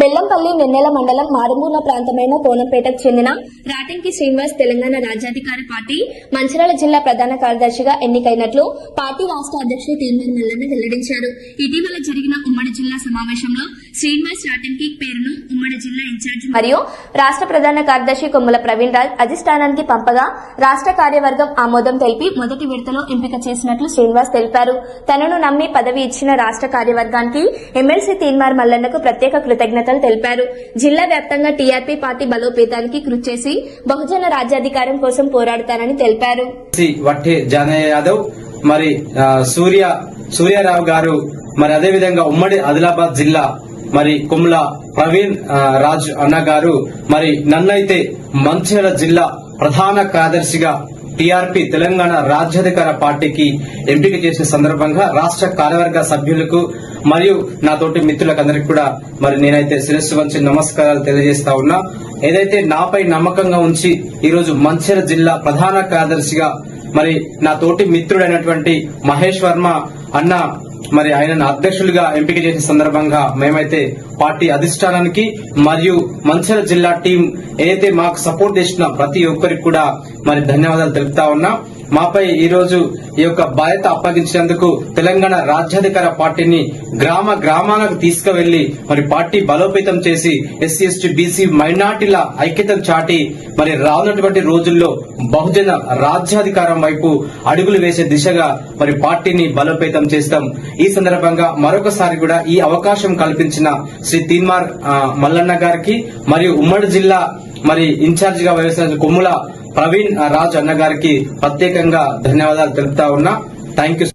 బెల్లంపల్లి నిన్నెల మండలం మారుమూల ప్రాంతమైన కోనంపేటకు చెందిన రాటంకి శ్రీనివాస్ తెలంగాణ రాజ్యాధికార పార్టీ మంచిర్యాల జిల్లా ప్రధాన కార్యదర్శిగా ఎన్నికైనట్లు పార్టీ రాష్ట్ర అధ్యక్షుడు తీర్మాన్ మల్లన్న వెల్లడించారు. ఇటీవల జరిగిన ఉమ్మడి జిల్లా సమావేశంలో శ్రీనివాస్ రాటంకి పేరును ఉమ్మడి జిల్లా ఇన్ఛార్జ్ మరియు రాష్ట్ర ప్రధాన కార్యదర్శి కొమ్ముల ప్రవీణ్ రాజ్ అధిష్టానానికి పంపగా రాష్ట్ర కార్యవర్గం ఆమోదం తెలిపి మొదటి విడతలో ఎంపిక చేసినట్లు శ్రీనివాస్ తెలిపారు. తనను నమ్మి పదవి ఇచ్చిన రాష్ట్ర కార్యవర్గానికి ఎమ్మెల్సీ తీన్మార్ మల్లన్నకు ప్రత్యేక కృతజ్ఞత కృతజ్ఞతలు తెలిపారు. జిల్లా వ్యాప్తంగా టీఆర్పీ పార్టీ బలోపేతానికి కృషి చేసి బహుజన రాజ్యాధికారం కోసం పోరాడతానని తెలిపారు. సి యాదవ్ మరి సూర్య సూర్యారావు గారు మరి అదే విధంగా ఉమ్మడి ఆదిలాబాద్ జిల్లా మరి కుమ్ల ప్రవీణ్ రాజ్ అన్న గారు మరి నన్నైతే మంచిర్యాల జిల్లా ప్రధాన కార్యదర్శిగా టీఆర్పీ తెలంగాణ రాజ్యాధికార పార్టీకి ఎంపిక చేసిన సందర్భంగా రాష్ట్ర కార్యవర్గ సభ్యులకు మరియు నాతోటి మిత్రులకందరికి కూడా మరి నేనైతే శిరస్సు వంచి నమస్కారాలు తెలియజేస్తా ఉన్నా. ఏదైతే నాపై నమ్మకంగా ఉంచి ఈరోజు రోజు మంచిర్యాల జిల్లా ప్రధాన కార్యదర్శిగా మరి నా తోటి మిత్రుడైనటువంటి మహేష్ వర్మ అన్న మరి ఆయనను అధ్యక్షులుగా ఎంపిక చేసిన సందర్భంగా మేమైతే పార్టీ అధిష్టానానికి మరియు మంచిర్యాల జిల్లా టీం ఏదైతే మాకు సపోర్ట్ చేసిన ప్రతి ఒక్కరికి కూడా మరి ధన్యవాదాలు తెలుపుతా ఉన్నా. మాపై ఈ రోజు ఈ యొక్క బాధ్యత అప్పగించినందుకు తెలంగాణ రాజ్యాధికార పార్టీని గ్రామ గ్రామాలకు తీసుకువెళ్ళి మరి పార్టీ బలోపేతం చేసి ఎస్సీ ఎస్టీ బీసీ మైనార్టీల ఐక్యతను చాటి మరి రానున్నటువంటి రోజుల్లో బహుజన రాజ్యాధికారం వైపు అడుగులు వేసే దిశగా మరి పార్టీని బలోపేతం చేస్తాం. ఈ సందర్భంగా మరొకసారి కూడా ఈ అవకాశం కల్పించిన శ్రీ తీన్మార్ మల్లన్న గారికి మరియు ఉమ్మడి జిల్లా మరి ఇన్ఛార్జిగా వ్యవహరిస్తున్న కొమ్ముల ప్రవీణ్ రాజ్ అన్న గారికి ప్రత్యేకంగా ధన్యవాదాలు తెలుపుతా ఉన్నా. Thank you